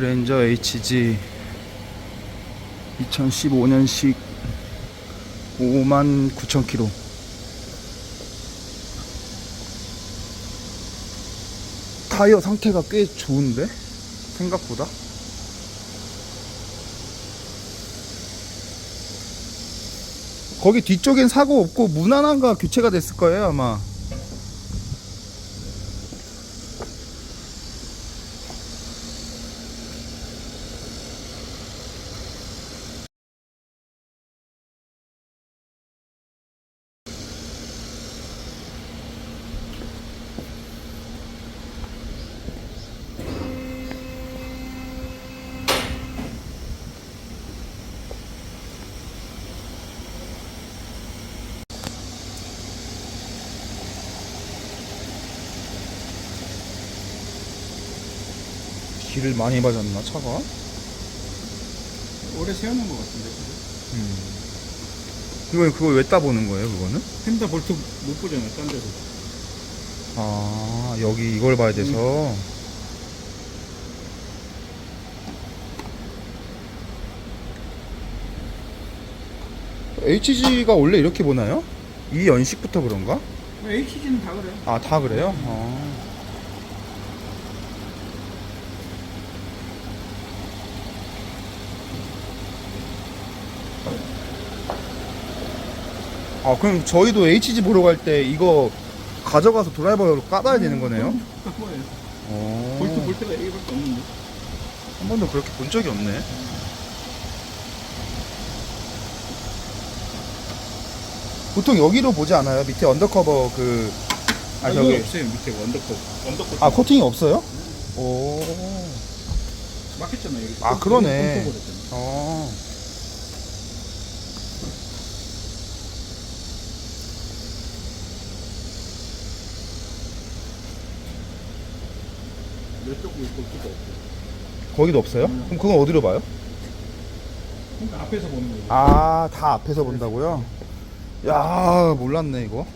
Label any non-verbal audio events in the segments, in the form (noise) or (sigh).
그랜저 HG 2015년식 5만 9천 킬로. 타이어 상태가 꽤 좋은데? 생각보다? 거기 뒤쪽엔 사고 없고 무난한가 교체가 됐을 거예요 아마 길을 많이 맞았나 차가? 오래 세워놓은 것 같은데. 이거 그걸 왜 따보는 거예요 그거는? 펜다 볼트 못 보잖아요, 딴 데서. 아 여기 이걸 봐야 돼서 HG가 원래 이렇게 보나요? 이 연식부터 그런가? HG는 다 그래요. 아 다 그래요? 아. 아 그럼 저희도 HG 보러 갈 때 이거 가져가서 드라이버로 까봐야 되는 거네요? 뭐예요? 어. 볼트 볼트가 여기밖에 없는데. 한 번도 그렇게 본 적이 없네. 보통 여기로 보지 않아요? 밑에 언더커버 그, 아, 아, 저기. 저기 없어요, 밑에 원더컵. 원더컵. 아, 코팅이 없어요? 오. 막혔잖아요, 여기. 아, 그러네. 뻥 뚫어 버렸잖아요. 어. 이쪽 볼트가 없어요. 거기도 없어요? 음. 그럼 그건 어디로 봐요? 그러니까 앞에서 보는 거예요. 아, 다 앞에서 본다고요? 야, 몰랐네, 이거.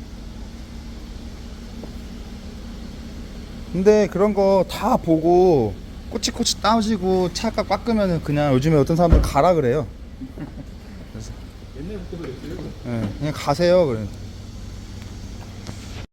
근데 그런 거 다 보고 꼬치꼬치 따지고 차가 깎으면은 그냥 요즘에 어떤 사람들 가라 그래요. (laughs) 옛날부터 그랬어요. 예, 그냥 가세요. 그래.